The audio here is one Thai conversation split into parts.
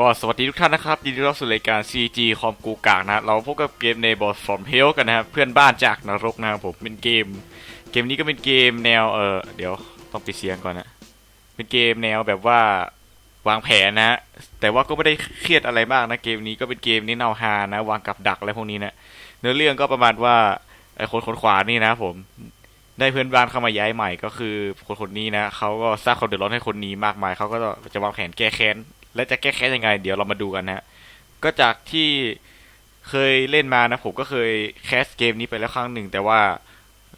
ก็สวัสดีทุกท่านนะครับ ยินดีต้อนรับสู่รายการ CG คอมกูกากนะ เราพบกับเกมในบอส from hell กันนะครับเพื่อนบ้านจากนรกนะครับผมเป็นเกม เกมนี้ก็เป็นเกมแนวเออเดี๋ยวต้องปิดเสียงก่อนนะเป็นเกมแนวแบบว่าวางแผนนะ แต่ว่าก็ไม่ได้เครียดอะไรมากนะเกมนี้ก็เป็นเกมนี้แนวฮานะ วางกับดักอะไรพวกนี้นะเนื้อเรื่องก็ประมาณว่าไอ้คนคนขวานี่นะผมได้เพื่อนบ้านเข้ามาย้ายใหม่ก็คือคนคนนี้นะเขาก็สร้างความเดือดร้อนให้คนนี้มากมายเขาก็จะวางแผนแก้แค้น และจะแก้แค้นยังไง เดี๋ยวเรามาดูกันนะฮะก็จากที่เคยเล่นมานะ ผมก็เคยแคสเกมนี้ไปแล้วครั้งหนึ่ง แต่ว่า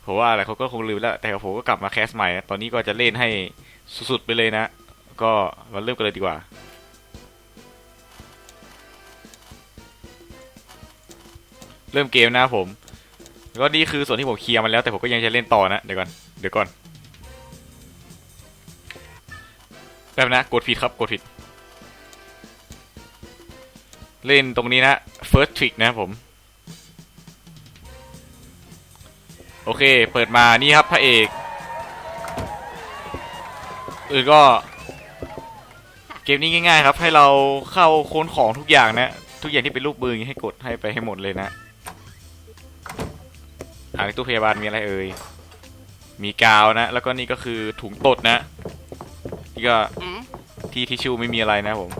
ผมว่าอะไรเขาก็คงลืมแล้ว แต่ผมก็กลับมาแคสใหม่นะตอนนี้ก็จะเล่นให้สุดๆไปเลยนะ ก็มาเริ่มกันเลยดีกว่าเริ่มเกมนะผม ก็นี่คือส่วนที่ผมเคลียร์มันแล้วแต่ผมก็ยังจะเล่นต่อนะ เดี๋ยวก่อน เดี๋ยวก่อน แป๊บนะ กดผิดครับ กดผิด เล่นตรงนี้นะ first trick นะครับผม โอเค เปิดมานี่ครับพระเอกอื่นก็ เกมนี้ง่าย ๆ ครับ ให้เราเข้าค้นของทุกอย่างนะ ทุกอย่างที่เป็นรูปมืออย่างนี้ให้กดให้ไปให้หมดเลยนะอ่าในตู้พยาบาลมีอะไรเอ่ย มีกาวนะ แล้วก็นี่ก็คือถุงตดนะ นี่ก็ที่ทิชชู่ไม่มีอะไรนะผม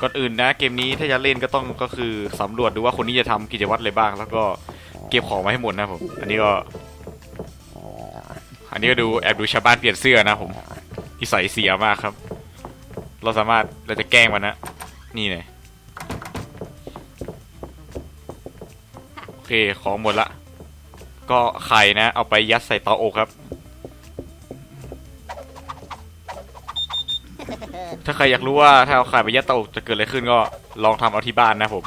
ก่อนอื่นนะเกมนี้ถ้าจะเล่นก็ต้องก็คือสำรวจดูว่าคนนี้จะทำกิจวัตรอะไรบ้าง แล้วก็เก็บของมาให้หมดนะผมอันนี้ก็ อันนี้ก็ดูแอบดูชาวบ้านเปลี่ยนเสื้อนะผมนิสัยเสียมากครับ เราสามารถเราจะแกล้งมันนะนี่เลยโอเคของหมดละ ก็ไข่นะ เอาไปยัดใส่เตาอบครับ ถ้าใครอยากรู้ว่าถ้าเอาไข่ไปยัดเตาอบจะเกิดอะไรขึ้นก็ลองทำเอาที่บ้านนะผม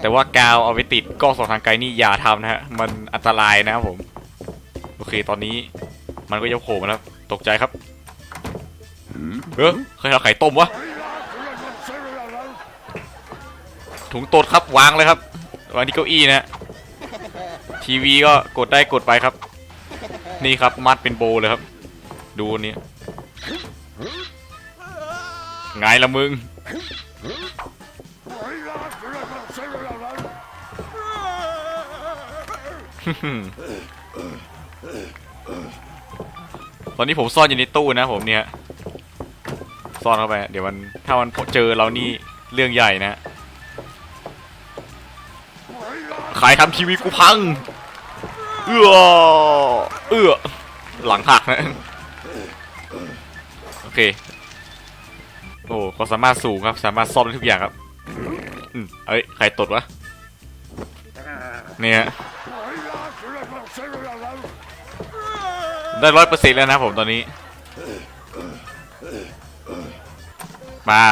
แต่ว่ากาวเอาไปติดกล้องส่องทางไกลนี่อย่าทำนะฮะ มันอันตรายนะครับผม โอเคตอนนี้มันก็จะโผล่มาแล้วตกใจครับ เออเคยเอาไข่ต้มวะ ถุงตดครับวางเลยครับวางที่เก้าอี้นะฮะทีวีก็กดได้กดไปครับ นี่ครับมัดเป็นโบว์เลยครับ ดูอันนี้ ไงละมึง ตอนนี้ผมซ่อนอยู่ในตู้นะผมเนี่ย ซ่อนเข้าไป เดี๋ยวมันถ้ามันเจอเรานี่เรื่องใหญ่นะ ขายทำทีวีกูพัง เอื้อ เอื้อ หลังหักนะ โอเค อ้ความสามารถสูงครับ สามารถซ่อมได้ทุกอย่างครับอืมเอ้ย ใครตดวะ เนี่ย ได้ร้อยเปอร์เซ็นต์แล้วนะผมตอนนี้ มา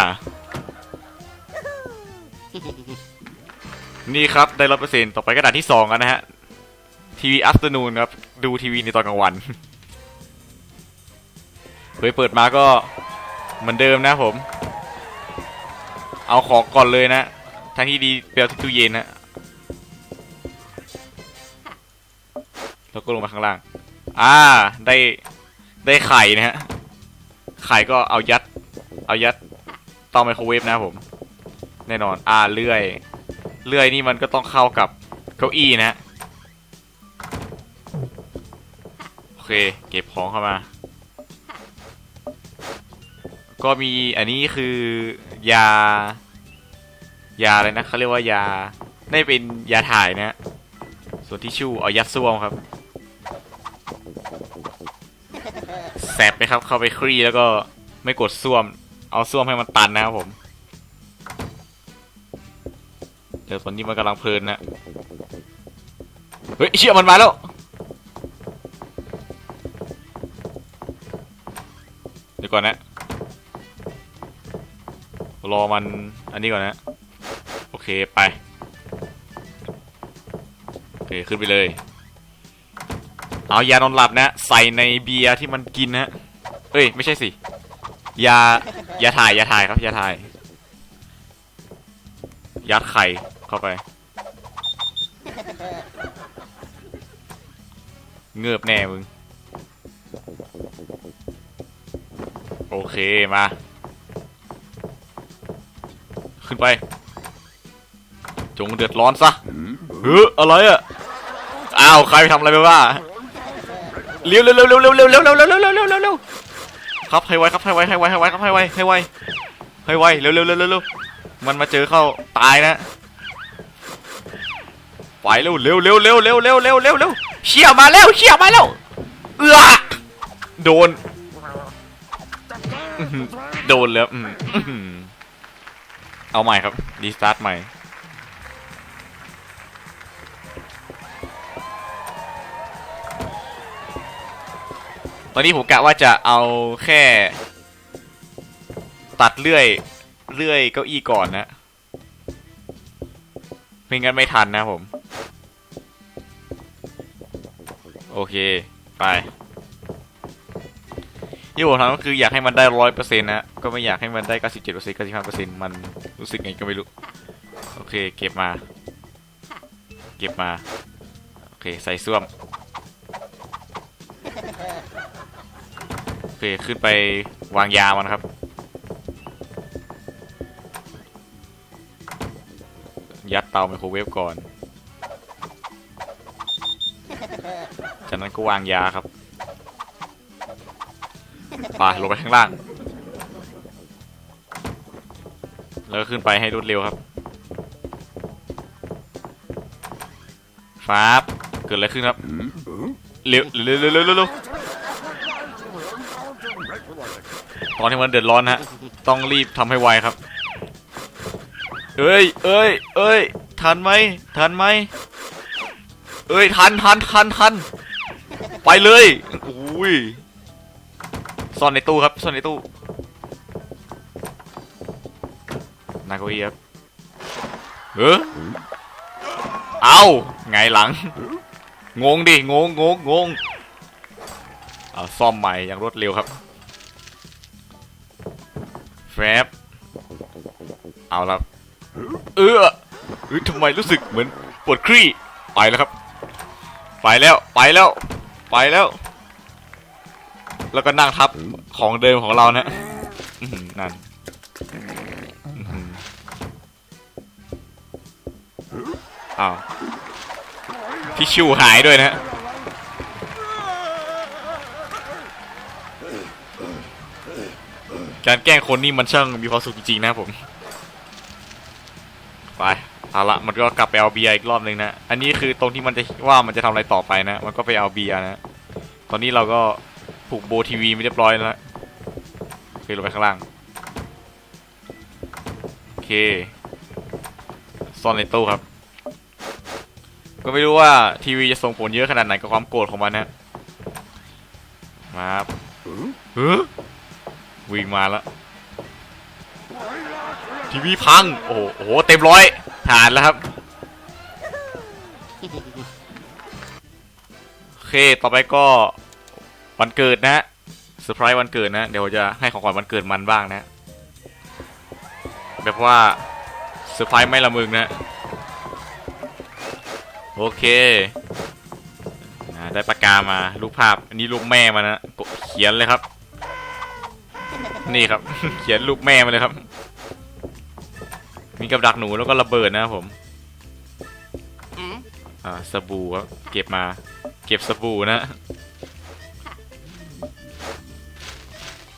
นี่ครับ ได้ร้อยเปอร์เซ็นต์ต่อไปกระดาษที่สองกันนะฮะ ทีวีอั t เ r อร์นูนครับ ดูทีวีในตอนกลางวันเฮ้ยเปิดมาก็ เหมือนเดิมนะผม เอาของก่อนเลยนะทางที่ดีเปลที่ตู้เย็นนะแล้วก็ลงมาข้างล่าง อ่า ได้ ได้ไข่นะฮะ ไข่ก็เอายัด เอายัดเตาไมโครเวฟนะผม แน่นอน อ่า เลื่อย เลื่อยนี่มันก็ต้องเข้ากับเก้าอี้นะฮะ โอเค เก็บของเข้ามา ก็มีอันนี้คือยา ยาอะไรนะเขาเรียกว่ายาได้เป็นยาถ่ายนะ ส่วนที่ชู่เอายัดซ่วมครับแสบไหมครับเข้าไปคลี่แล้วก็ไม่กดซ่วม เอาซ่วมให้มันตันนะครับผมเดี๋ยวตอนนี้มันกำลังเพลินนะเฮ้ยเชี่ยมันมาแล้วเดี๋ยวก่อนนะ รอมันอันนี้ก่อนนะ โอเคไป โอเค ขึ้นไปเลย เอายานอนหลับนะ ใส่ในเบียร์ที่มันกินนะเอ้ย ไม่ใช่สิ ยา ยาถ่าย ยาถ่ายครับ ยาถ่าย ยัดไข่เข้าไป เงือบแน่มึง โอเค มา ขึ้นไป จงเดือดร้อนซะเฮ้ออะไรอะอ้าวใครไปทำอะไรไปว่าเร็วเร็วเร็วเร็วเร็วเร็วเร็วเร็วเร็วเร็วเร็วเร็วเร็วเร็วครับให้ไวครับให้ไวให้ไวให้ไวครับให้ไวให้ไวให้ไวเร็วเร็วเร็วเร็วมันมาเจอเข้าตายนะไปเร็วเร็วเร็วเร็วเร็วเร็วเร็วเร็วเร็วเชี่ยมาแล้วเชี่ยมาแล้วเอือโดนโดนแล้วอื้ออื้อหือ เอาใหม่ครับ รีสตาร์ทใหม่ ตอนนี้ผมกะว่าจะเอาแค่ ตัดเลื่อย เลื่อยเก้าอี้ก่อนนะไม่งั้นไม่ทันนะผม โอเค ไปที่ผมทำก็คืออยากให้มันได้ร้อยเปอร์เซ็นต์นะ ก็ไม่อยากให้มันได้เก้าสิบเปอร์เซ็นต์เก้าสิบห้าเปอร์เซ็นต์มันรู้สึกไงก็ไม่รู้ โอเค เก็บมา เก็บมา โอเค ใส่ส้วม โอเค ขึ้นไปวางยามันครับ ยัดเตาไมโครเวฟก่อน จากนั้นก็วางยาครับไปลงไปข้างล่าง แล้วขึ้นไปให้รวดเร็วครับฟ้าบเกิดอะไรขึ้นครับเร็วเร็วเร็วเร็วเร็วเร็วตอนที่มันเดือดร้อนฮะต้องรีบทำให้ไวครับเอ้ยเอ้ยเอ้ยทันไหมทันไหมเอ้ยทันทันทันทันไปเลยอุ้ยซ่อนในตู้ครับซ่อนในตู้ นาโกเอีครับเออเอาไงหลัง งงดิ งงงงงงเอาซ่อมใหม่อย่างรวดเร็วครับแฟบเอาละเออเฮ้ยทำไมรู้สึกเหมือนปวดครี่ไปแล้วครับ ไปแล้วไปแล้ว ไปแล้ว แล้วก็นั่งทับของเดิมของเรานะนั่น อ้าวทิชชู่หายด้วยนะการแกล้งคนนี่มันช่างมีความสุขจริงๆนะผม ไป เอาละมันก็กลับไปเอาเบียร์อีกรอบหนึ่งนะ อันนี้คือตรงที่มันจะว่ามันจะทำอะไรต่อไปนะ มันก็ไปเอาเบียร์นะ ตอนนี้เราก็ผูกโบทีวีไม่เรียบร้อยแล้วนะโอเคลงไปข้างล่าง โอเค ซ่อนในตู้ครับ ก็ไม่รู้ว่าทีวีจะส่งผลเยอะขนาดไหนกับความโกรธของมันนะมาครับเฮ้อวิ่งมาแล้วทีวีพัง โอ้โห เต็มร้อยฐานแล้วครับ โอเค ต่อไปก็วันเกิดนะฮะเซอร์ไพรส์วันเกิดนะ เดี๋ยวจะให้ของขวัญวันเกิดมันบ้างนะ แบบว่าเซอร์ไพรส์ไม่ละมึงนะ โอเคอได้ปากกามารูปภาพ อันนี้รูปแม่มานะเขียนเลยครับ นี่ครับ เขียนรูปแม่มาเลยครับ มีกับดักหนูแล้วก็ระเบิดนะครับผมอ่าสบู่ครับเก็บมา เก็บสบู่นะ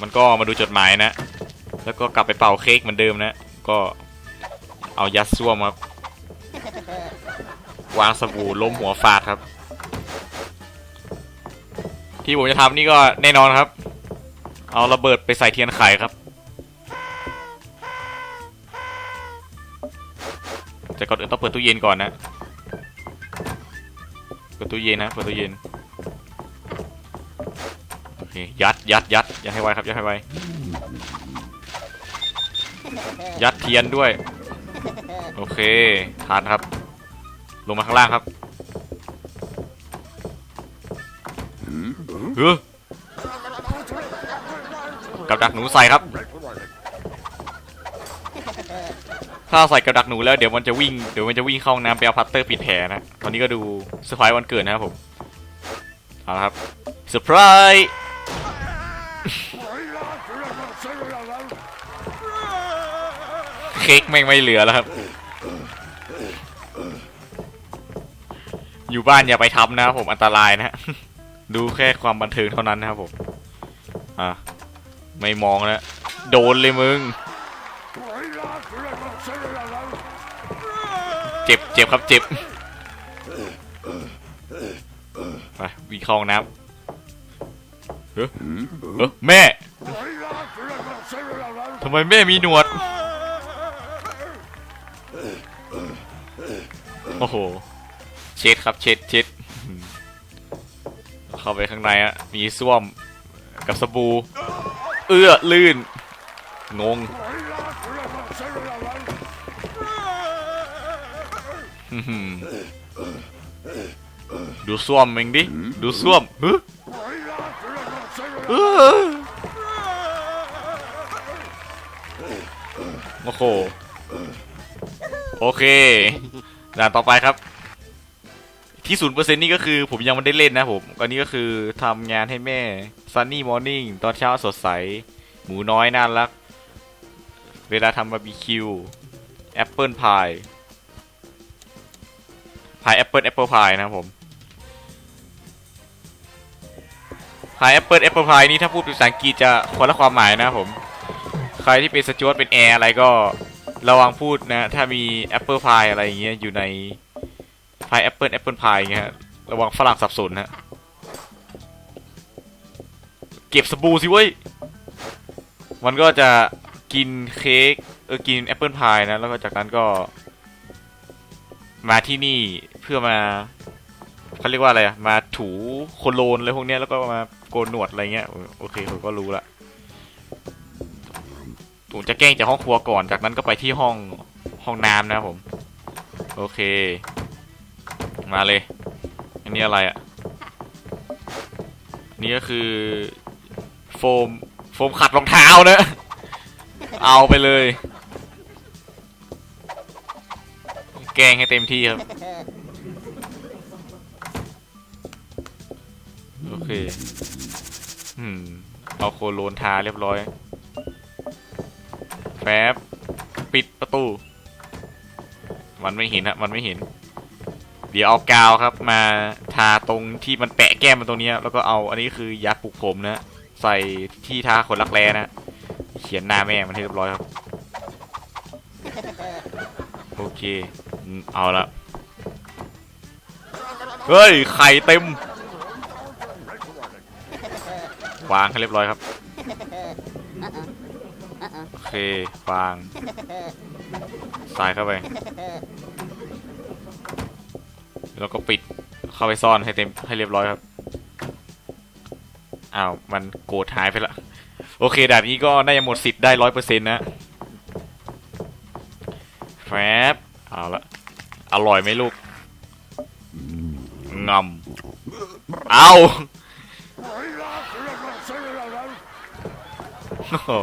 มันก็มาดูจดหมายนะ แล้วก็กลับไปเป่าเค้กเหมือนเดิมนะ ก็เอายัดซ่วมครับ วางสบู่ล้มหัวฟาดครับ ที่ผมจะทำนี่ก็แน่นอนครับ เอาระเบิดไปใส่เทียนไขครับ แต่ก่อนอื่นต้องเปิดตู้เย็นก่อนนะ เปิดตู้เย็นนะ เปิดตู้เย็น โอเค ยัด ยัด ยัด ยัดให้ไวครับ ยัดให้ไว ยัดเทียนด้วย โอเค ทานครับ ลงมาข้างล่างครับเออกับดักหนูใส่ครับ ถ้าใส่กับดักหนูแล้วเดี๋ยวมันจะวิ่ง เดี๋ยวมันจะวิ่งเข้าห้องน้ำไปเอาพัตเตอร์ปิดแผลนะ ตอนนี้ก็ดูเซอร์ไพรส์วันเกิดนะครับผม เอาละครับเซอร์ไพรส์เค้กแม่งไม่เหลือแล้วครับ อยู่บ้านอย่าไปทำนะครับผมอันตรายนะฮะดูแค่ความบันเทิงเท่านั้นนะครับผม อะ ไม่มองแล้ว โดนเลยมึง เจ็บเจ็บครับเจ็บ ไปวิ่งเข้าห้องน้ำเฮ้ยเฮ้ยแม่ ทำไมแม่มีหนวด โอ้โห เช็ดครับ เช็ดเช็ดเข้าไปข้างในอะมีส้วมกับสบู่เอื้อลื่น งงดูส้วมเองดิ ดูส้วมเออโอ้โห โอเคด่านต่อไปครับ ที่ศูนย์เปอร์เซ็นต์นี่ก็คือผมยังไม่ได้เล่นนะผมอันนี้ก็คือทำงานให้แม่ Sunny Morning ตอนเช้าสดใส หมูน้อยน่ารัก เวลาทำบาร์บีคิวแอปเปิลพายพายแอปเปิลแอปเปิลพายนะครับผมพายแอปเปิลแอปเปิลพายนี่ถ้าพูดเป็นภาษาอังกฤษจะคนละความหมายนะผม ใครที่เป็นสจวตเป็นแอร์อะไรก็ระวังพูดนะ ถ้ามีแอปเปิลพายอะไรอย่างเงี้ยอยู่ใน พายแอปเปิลแอปเปิลพายเงี้ยฮะระวังฝรั่งสับสนนะเก็บสบู่สิเว้ย มันก็จะกินเค้กเออกินแอปเปิลพายนะ แล้วก็จากนั้นก็ มาที่นี่เพื่อมาเขาเรียกว่าอะไรอะมาถูโคโลนอะไรพวกเนี้ยแล้วก็มาโกนหนวดอะไรเงี้ยโอเคผมก็รู้ละผมจะแกล้งจากห้องครัวก่อนจากนั้นก็ไปที่ห้องห้องน้ำนะผม โอเค มาเลย อันนี้อะไรอะ่ะนี่ก็คือ โฟม โฟมขัดรองเท้านะ เอาไปเลยแกล้งให้เต็มที่ครับ โอเคอืมเอาโคโลนทาเรียบร้อยแป๊บปิดประตู มันไม่เห็นฮะ มันไม่เห็น เดี๋ยวเอากาวครับมาทาตรงที่มันแปะแก้มมันตรงนี้แล้วก็เอาอันนี้คือยาปลุกผมนะ ใส่ที่ทาขนรักแร้นะเขียนหน้าแม่มันให้เรียบร้อยครับ โอเค เอาละเฮ้ยไข่เต็ม วางให้เรียบร้อยครับโอเควางใส่เข้าไป แล้วก็ปิดเข้าไปซ่อนให้เต็มให้เรียบร้อยครับอ้าวมันโกรธหายไปละ โอเคด่านนี้ก็น่าจะหมดสิทธิ์ได้ร้อยเปอร์เซ็นต์นะแฟบเอาละอร่อยไหมลูกงำเอาโอ้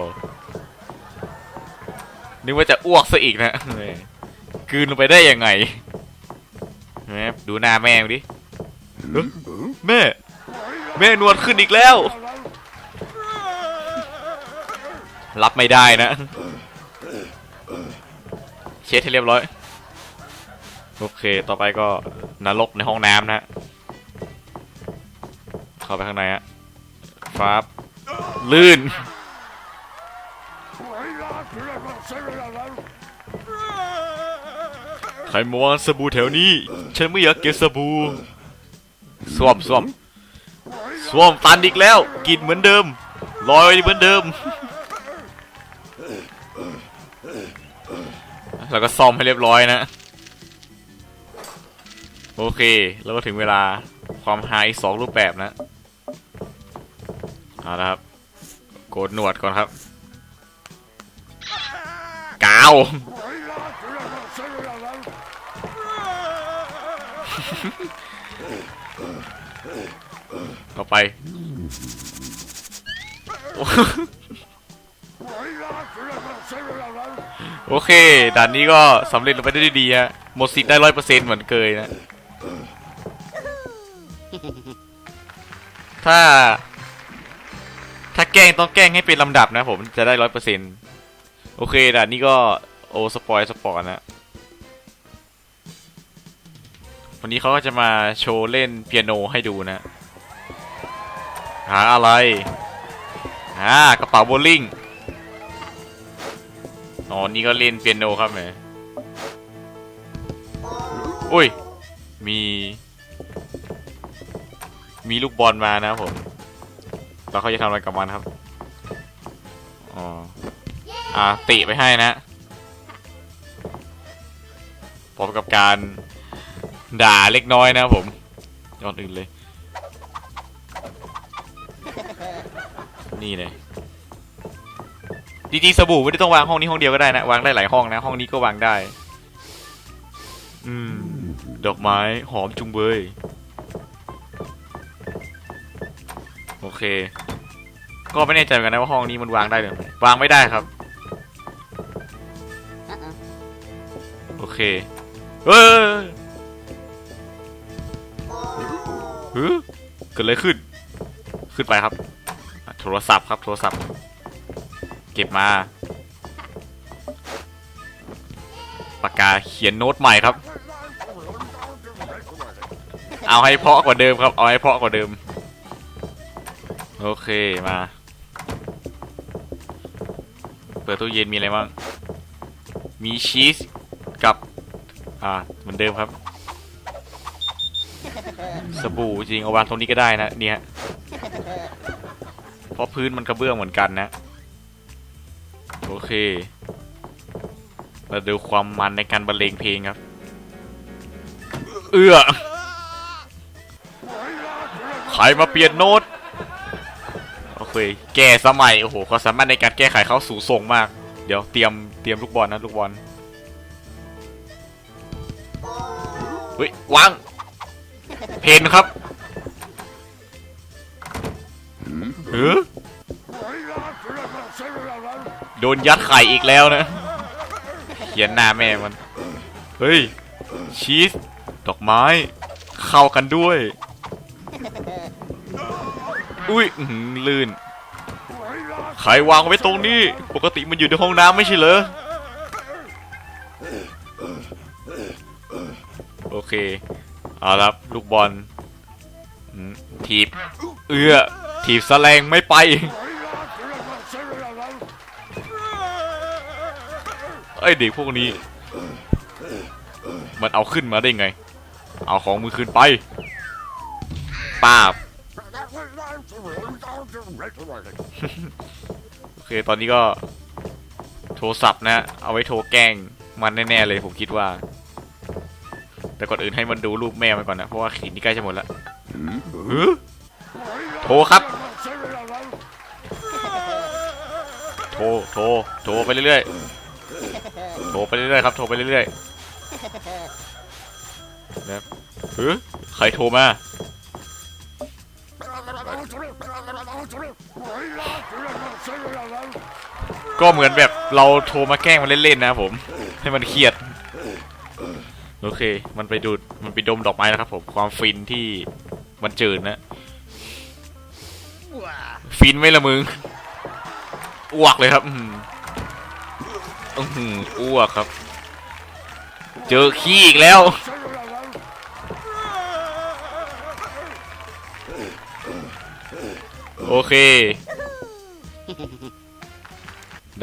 นึกว่าจะอ้วกซะอีกนะแหมกลืนลงไปได้ยังไง แหมดูหน้าแม่งดิเอ้ยแม่ แม่นวดขึ้นอีกแล้ว รับไม่ได้นะ เช็ดให้เรียบร้อย โอเค ต่อไปก็นรกในห้องน้ำนะฮะ เข้าไปข้างในฮะฟ้าบลื่น ใครมองสบู่แถวนี้ ฉันไม่อยากเก็บสบู่สวมสวมสวมตันอีกแล้วกลินเหมือนเดิม ลอยเหมือนเดิม แล้วก็ซ่อมให้เรียบร้อยนะ โอเค แล้วก็ถึงเวลาความหายสองรูปแบบนะเอาละครับ โกดหนวดก่อนครับ กาว ต่อไปโอเค ด่านนี้ก็สำเร็จลงไปได้ดีฮะหมดสิทธิ์ได้ร้อยเปอร์เซ็นต์เหมือนเคยนะ ถ้า ถ้าแกล้งต้องแกล้งให้เป็นลำดับนะผมจะได้ร้อยเปอร์เซ็นต์โอเค ด่านนี้ก็โอสปอยสปอร์นะ วันนี้เขาก็จะมาโชว์เล่นเปียโนให้ดูนะ หาอะไรอ่ากระเป๋าโบว์ลิ่งอ๋อนี่ก็เล่นเปียโนครับแหมอุ้ย มี มีลูกบอลมานะผม แล้วเขาจะทำอะไรกับมันครับ อ๋อ อ่าติไปให้นะพร้อมกับการ ด่าเล็กน้อยนะครับผมย้อนอื่นเลย นี่เลยจริงๆสบู่ไม่ได้ต้องวางห้องนี้ห้องเดียวก็ได้นะ วางได้หลายห้องนะ ห้องนี้ก็วางได้ อืม ดอกไม้หอมจุงเบย โอเค ก็ไม่แน่ใจเหมือนกันนะว่าห้องนี้มันวางได้หรือไม่วางไม่ได้ครับ โอเค เฮ้ยเกิดอะไรขึ้น ขึ้นไปครับ โทรศัพท์ครับ โทรศัพท์ เก็บมา ปากกาเขียนโน้ตใหม่ครับ เอาให้เพราะกว่าเดิมครับ เอาให้เพราะกว่าเดิม โอเค มา เปิดตู้เย็นมีอะไรบ้าง มีชีสกับ อ่า เหมือนเดิมครับ สบู่จริงเอาวางตรงนี้ก็ได้นะเนี่ยเพราะพื้นมันกระเบื้องเหมือนกันนะ โอเคเราดูความมันในการบรรเลงเพลงครับ เอื้อใครมาเปลี่ยนโน้ตโอเคแก้สมัยโอ้โหความสามารถในการแก้ไขเขาสูงส่งมาก เดี๋ยวเตรียมเตรียมลูกบอลนะลูกบอลเฮ้ยวาง เพนครับเออโดนยัดไข่อีกแล้วนะ เขียนหน้าแม่มัน เฮ้ย ชีส ดอกไม้ เข้ากันด้วย อุ้ยลื่นใครวางไว้ตรงนี้ ปกติมันอยู่ในห้องน้ำไม่ใช่เหรอ โอเค เอาละครับลูกบอลอืมทีบเอื้อทีบแสลงไม่ไป ไอยเด็กพวกนี้ มันเอาขึ้นมาได้ไง เอาของมือขึ้นไปป้าบโอเคตอนนี้ก็โทรศัพท์นะ เอาไว้โทรแกล้งมันแน่ ๆ เลยผมคิดว่า แต่ก่อนอื่นให้มันดูรูปแม่มันก่อนนะ เพราะว่าขีดนี่ใกล้จะหมดแล้วหือโทรครับ โทร โทร โทรไปเรื่อยๆ โทรไปเรื่อยๆครับ โทรไปเรื่อยๆนะครับหือใครโทรมาก็เหมือนแบบเราโทรมาแกล้งมันเล่นๆนะครับผม ให้มันเครียด โอเค มันไปดูด มันไปดมดอกไม้แล้วครับผม ความฟินที่มันจืดนะ ฟินไหมละมึง อ้วกเลยครับ อืมอื้อหืออ้วกครับ เจอขี้อีกแล้ว โอเค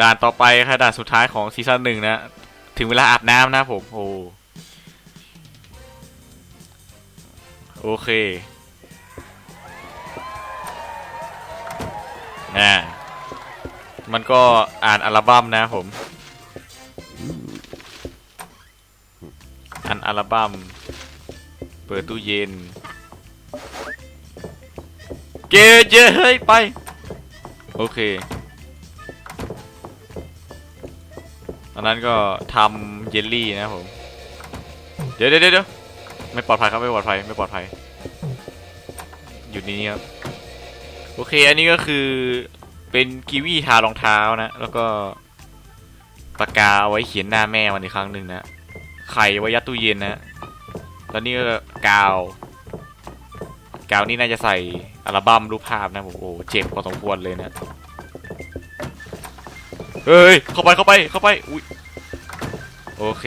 ด่านต่อไปค่ะด่านสุดท้ายของซีซั่นหนึ่งนะ ถึงเวลาอาบน้ำนะผม โอ้ โอเคนะมันก็อ่านอัลบั้มนะผมอ่านอัลบั้ม เปิดตู้เย็น เกเจเฮ้ยไป โอเคอันนั้นก็ทำเยลลี่นะผม เดี๋ยวเดี๋ยวเดี๋ยว ไม่ปลอดภัยครับไม่ปลอดภัยไม่ปลอดภัยอยู่นนี้ครับโอเค อันนี้ก็คือเป็นกีวีทารองเท้านะแล้วก็ปากกาเอาไว้เขียนหน้าแม่มันอีกครั้งหนึ่งนะไข่ไว้ยัดตู้เย็นนะแล้วนี่ก็กาว กาวนี่น่าจะใส่อัลบั้มรูปภาพนะผมโอ้เจ็บพอสมควรเลยนะเฮ้ยเข้าไปเข้าไปเข้าไปอุ้ยโอเค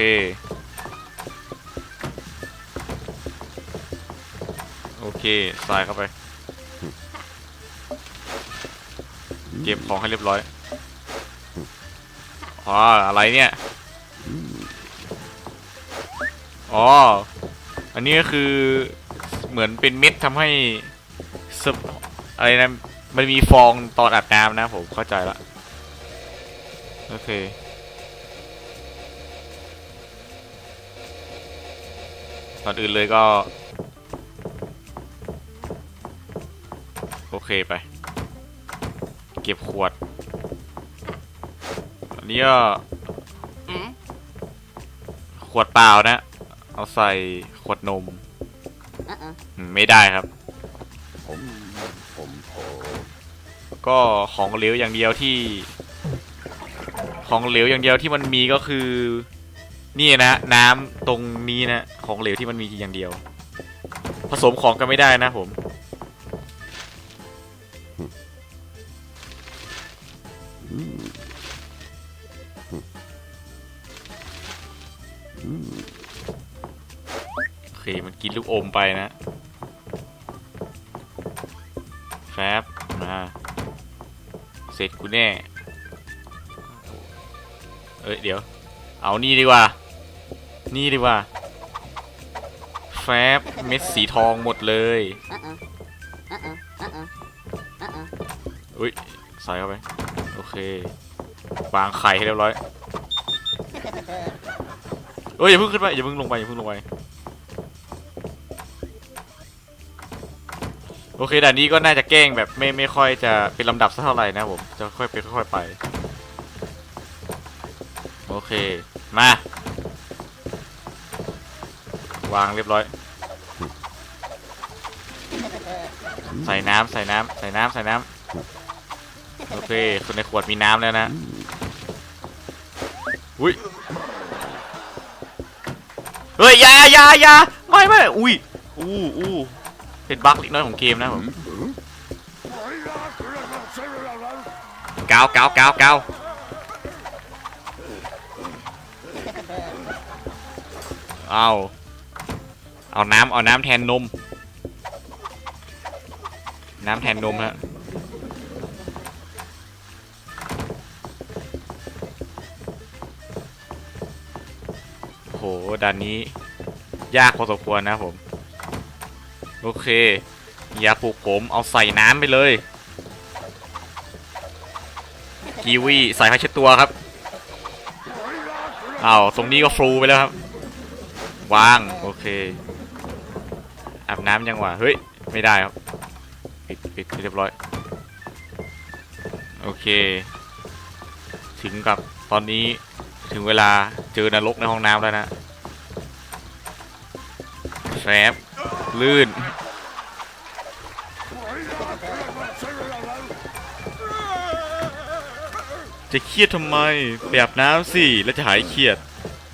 เคใส่เข้าไป เก็บของให้เรียบร้อยอ๋ออะไรเนี่ย อ๋อ อันนี้ก็คือเหมือนเป็นเม็ดทำให้สบอะไรนะ มันมีฟองตอนอาบน้ำนะผมเข้าใจละ โอเคก่อนอื่นเลยก็ เคไป เก็บขวด อันนี้ก็ขวดเปล่านะ เอาใส่ขวดนมอืมไม่ได้ครับ ผมผมโผก็ของเหลวอย่างเดียวที่ ของเหลวอย่างเดียวที่มันมีก็คือ นี่นะ น้ำตรงนี้นะ ของเหลวที่มันมีอย่างเดียว ผสมของกันไม่ได้นะผม โอเค มันกินลูกอมไปนะแฟบมาเสร็จกูแน่ เอ้ย เดี๋ยว เอานี่ดีกว่า นี่ดีกว่า แฟบเม็ดสีทองหมดเลยอุ้ยใส่เข้าไปโอ เควางไข่ให้เรียบร้อยเอ้ยอย่าเพิ่งขึ้นไปอย่าเพิ่งลงไปอย่าเพิ่งลงไปโอเคด่านนี้ก็น่าจะแกล้งแบบไม่ไม่ค่อยจะเป็นลำดับสักเท่าไหร่นะผมจะค่อยไปค่อยๆไปโอเคมาวางเรียบร้อย ใส่น้ำใส่น้ำใส่น้ำใส่น้ำ โอเคคนในขวดมีน้ำแล้วนะอุ้ยเฮ้ยยายายาไม่ไม่อุ้ยอู้อู้เป็นบั๊กเล็กน้อยของเกมนะผมกาวกาวกาวกาวเอาเอาน้ำเอาน้ำแทนนม น้ำแทนนมฮะ โหด่านนี้ยากพอสมควรนะผม โอเค อยาปลูกผมเอาใส่น้ำไปเลย กีวีใส่ผ้าเช็ดตัวครับอ้าวตรงนี้ก็ฟลูไปแล้วครับ วาง โอเค อาบน้ำยังวะ เฮ้ย ไม่ได้ครับ ปิดปิดเรียบร้อย โอเค ถึงกับตอนนี้ ถึงเวลาเจอนรกในห้องน้ำแล้วนะแฟบลื่น จะเครียดทำไมไปอาบน้ำสิแล้วจะหายเครียด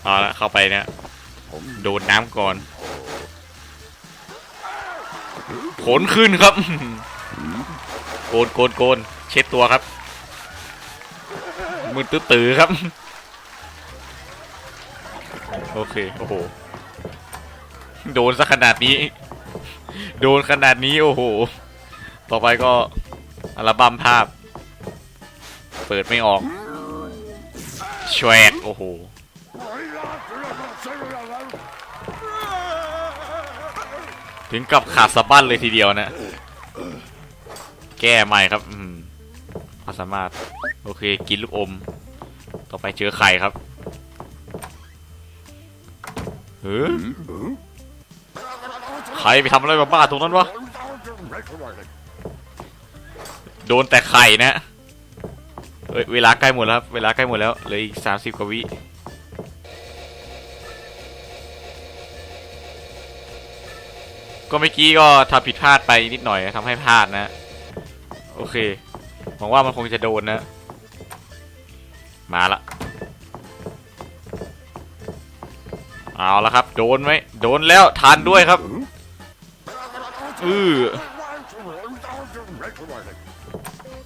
เอาละเข้าไปเนี่ยผมโดนน้ำก่อนขนขึ้นครับ โกนโกนโกนเช็ดตัวครับ มือตื้อตือครับ โอเค โอ้โห โดนซะขนาดนี้ โดนขนาดนี้โอ้โห ต่อไปก็อัลบั้มภาพ เปิดไม่ออกแชกโอ้โห ถึงกับขาดสะบั้นเลยทีเดียวนะ แก้ใหม่ครับ อืมความสามารถ โอเค กินลูกอม ต่อไปเจอไข่ครับ เฮ้ยใครไปทำอะไรบ้าๆตรงนั้นวะ โดนแต่ไข่นะเอ้ยเวลาใกล้หมดแล้วครับเวลาใกล้หมดแล้วเหลืออีกสามสิบกว่าวิก็เมื่อกี้ก็ทำผิดพลาดไปนิดหน่อยทำให้พลาดนะ โอเคหวังว่ามันคงจะโดนนะ มาละ เอาละครับ โดนไหมโดนแล้วทานด้วยครับอือ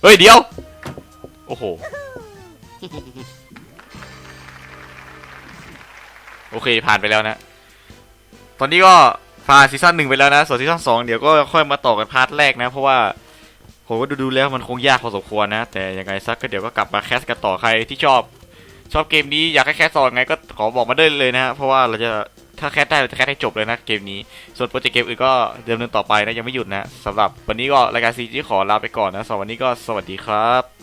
เฮ้ยเดี๋ยว โอ้โห โอเคผ่านไปแล้วนะ ตอนนี้ก็ผ่านซีซั่นหนึ่งไปแล้วนะส่วนซีซั่นสองเดี๋ยวก็ค่อยมาต่อกันพาร์ทแรกนะ เพราะว่าผมก็ดูๆแล้วมันคงยากพอสมควรนะ แต่ยังไงสักก็เดี๋ยวก็กลับมาแคสกันต่อใครที่ชอบ ชอบเกมนี้อยากให้แคสต่อนไงก็ขอบอกมาได้เลยนะฮะเพราะว่าเราจะถ้าแคสได้เราจะแคสให้จบเลยนะเกมนี้ ส่วนโปรเจกต์เกมอื่นก็เดำเนินต่อไปนะยังไม่หยุดนะสำหรับวันนี้ก็รายการซีจีขอลาไปก่อนนะสำหรับวันนี้ก็สวัสดีครับ